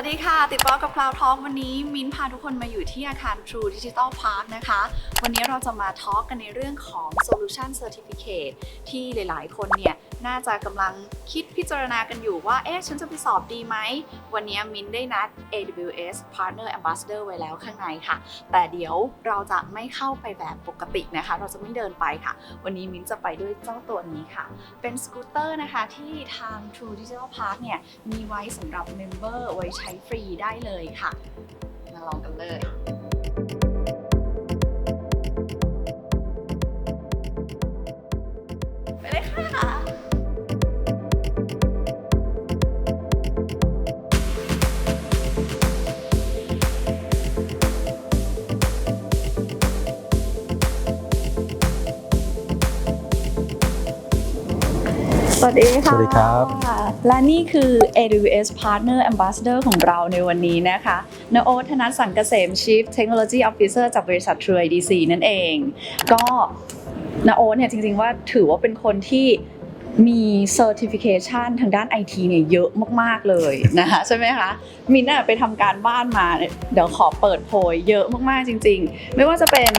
วัสดีค่ะ ติดต่อกับ Cloud Talk วันนี้มิ้นพาทุกคนมาอยู่ที่อาคาร True Digital Park นะคะ วันนี้เราจะมาทอล์กกันในเรื่องของ Solution Certificate ที่หลาย ๆ คนเนี่ย น่าจะกำลังคิดพิจารณากันอยู่ว่า เอ๊ะ ฉันจะไปสอบดีไหม วันนี้มิ้นได้นัด AWS Partner Ambassador ไว้แล้วข้างในค่ะ แต่เดี๋ยวเราจะไม่เข้าไปแบบปกตินะคะ เราจะไม่เดินไปค่ะ วันนี้มิ้นจะไปด้วยเจ้าตัวนี้ค่ะ เป็นสกูตเตอร์นะคะที่ทาง True Digital Park เนี่ยมีไว้สำหรับเมมเบอร์ไว้ใช้ช้ฟรีได้เลยค่ะ สวัสดีค่ะ สวัสดีครับ และนี่คือ AWS Partner Ambassador ของเราในวันนี้นะคะนโอตธนัทสังเกษม Chief Technology Officer จากบริษัท True IDC นั่นเอง ก็นโอตเนี่ยจริงๆว่าถือว่าเป็นคนที่มี Certification ทางด้าน IT เนี่ยเยอะมากๆเลยนะคะใช่ไหมคะมินน่ะไปทำการบ้านมาเนี่ยเดี๋ยวขอเปิดโพยเยอะมากๆจริง ๆ ไม่ว่าจะเป็น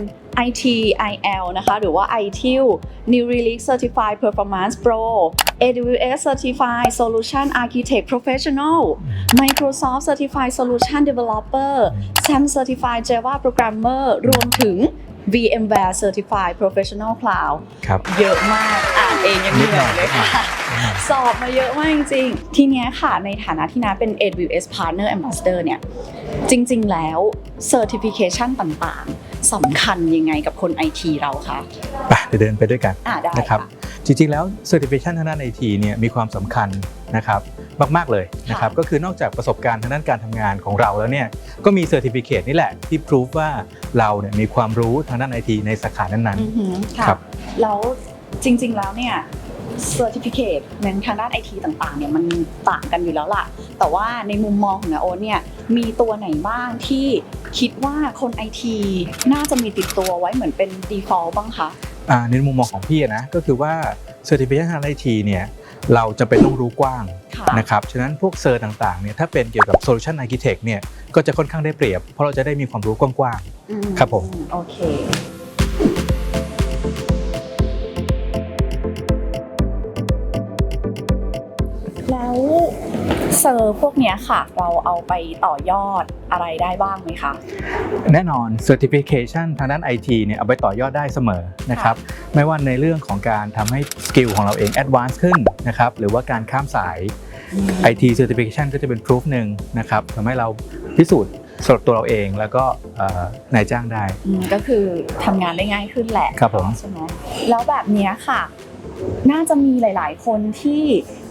IT IL นะคะ หรือว่า ITIL New Relic Certified Performance Pro AWS Certified Solution Architect Professional Microsoft Certified Solution Developer SAM Certified Java Programmer รวมถึง VMware Certified Professional Cloud ครับเยอะมากอ่านเองยังเหนื่อยเลยค่ะ สอบมาเยอะมากจริงๆ ทีเนี้ยค่ะ ในฐานะที่นาเป็น AWS Partner Ambassador เนี่ย จริงๆแล้ว Certification ต่างๆ สำคัญยังไงกับคน IT เราคะไปเดี๋ยวเดินไปด้วยกันอ่าได้นะครับค่ะจริงๆแล้ว Certification ทางด้านไอทีเนี่ยมีความสำคัญนะครับมากๆเลยนะครับค่ะก็คือนอกจากประสบการณ์ทางด้านการทำงานของเราแล้วเนี่ยก็มี Certificate นี่แหละที่พิสูจว่าเราเนี่ยมีความรู้ทางด้านไอทีในสาขานั้นอือหือค่ะครับแล้วจริงๆแล้วเนี่ย Certificate ในทางด้าน IT ต่างๆเนี่ยมันต่างกันอยู่แล้วล่ะ แต่ว่าในมุมมองของนาโอนเนี่ยมีตัวไหนบ้างที่คิดว่าคน IT น่าจะมีติดตัวไว้เหมือนเป็น default บ้างคะๆอ่าในมุมมองของพี่นะก็คือว่า Certification ทางด้านไอทีเนี่ยเราจะเป็นต้องรู้กว้างค่ะนะครับ ฉะนั้นพวกเซอร์ต่างๆเนี่ยถ้าเป็นเกี่ยวกับ Solution Architect เนี่ยก็จะค่อนข้างได้เปรียบ เพราะเราจะได้มีความรู้กว้างอืครับผมโอเค อร์พวกเนี้ยค่ะ เราเอาไปต่อยอดอะไรได้บ้างไหมคะๆแน่นอน Certification ทางด้าน IT เนี่ยเอาไปต่อยอดได้เสมอนะครับ ไม่ว่าในเรื่องของการทำให้สกิลของเราเอง advance ขึ้นนะครับ หรือว่าการข้ามสาย IT Certification ก็จะเป็น proof หนึ่งนะครับทำให้เราพิสูจน์สำหรับตัวเราเองแล้วก็เอ่อนายจ้างได้อืมก็คือทำงานได้ง่ายขึ้นแหละครับผมใช่ไหมแล้วแบบเนี้ยค่ะ น่าจะมีหลาย ๆ คนที่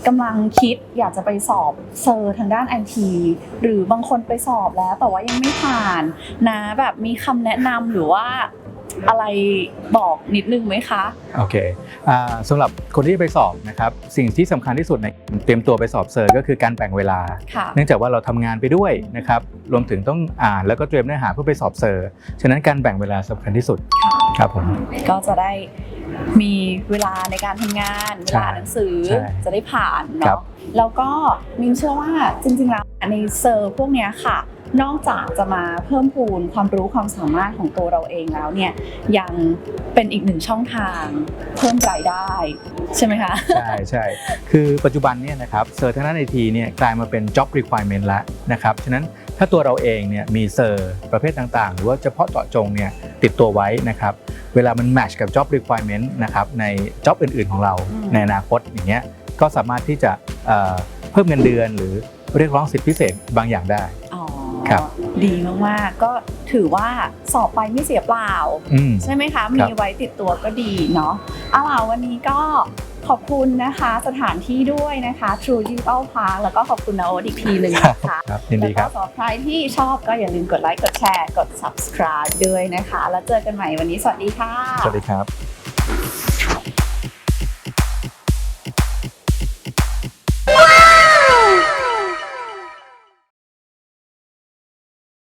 กำลังคิดอยากจะไปสอบเซอร์ทางด้านไอทีหรือบางคนไปสอบแล้ว แต่ว่ายังไม่ผ่านนะแบบมีคำแนะนำหรือว่าอะไรบอกนิดนึงไหมคะ โอเคอ่าสำหรับคนที่จะไปสอบนะครับ สิ่งที่สำคัญที่สุดในเตรียมตัวไปสอบเซอร์ก็คือการแบ่งเวลาค่ะเนื่องจากว่าเราทำงานไปด้วยนะครับรวมถึงต้องอ่านแล้วก็เตรียมเนื้อหาเพื่อไปสอบเซอร์ ฉะนั้นการแบ่งเวลาสำคัญที่สุดค่ะครับผมก็จะได้ มีเวลาในการทำงานเวลาอ่านหนังสือใช่จะได้ผ่านครัเนาะบ แล้วก็มินเชื่อว่าจริงๆแล้วในเซอร์พวกเนี้ยค่ะ นอกจากจะมาเพิ่มพูนความรู้ความสามารถของตัวเราเองแล้วเนี่ยยังเป็นอีกหนึ่งช่องทางเพิ่มรายได้ ใช่ไหมคะ ใช่ใช่ คือปัจจุบันเนี่ยนะครับเซอร์ทางด้านไอทีเนี่ยกลายมาเป็น job requirement แล้วนะครับ ฉะนั้นถ้าตัวเราเองเนี่ยมีเซอร์ประเภทต่างๆ หรือว่าเฉพาะเจาะจงเนี่ย ติดตัวไว้นะครับ เวลามัน match กับ job requirement นะครับใน job อื่น ๆ ของเราอืมในอนาคตอย่างเงี้ยก็สามารถที่จะเอ่อเพิ่มเงินเดือนหรือเรียกร้องสิทธิพิเศษบางอย่างได้อ๋อครับดีมากๆก็ถือว่าสอบไปไม่เสียเปล่าอืมใช่ไหมคะคมีรับไว้ติดตัวก็ดีเนาะเอาล่ะวันนี้ก็ ขอบคุณนะคะสถานที่ด้วยนะคะ True Digital Park แล้วก็ขอบคุณนาโอตอีกทีหนึ่งนะคะครับยินดีคแล้รัวบก็สำหรับใครที่ชอบก็อย่าลืมกดไลค์กดแชร์กด subscribe ด้วยนะคะ แล้วเจอกันใหม่วันนี้สวัสดีค่ะ สวัสดีครับ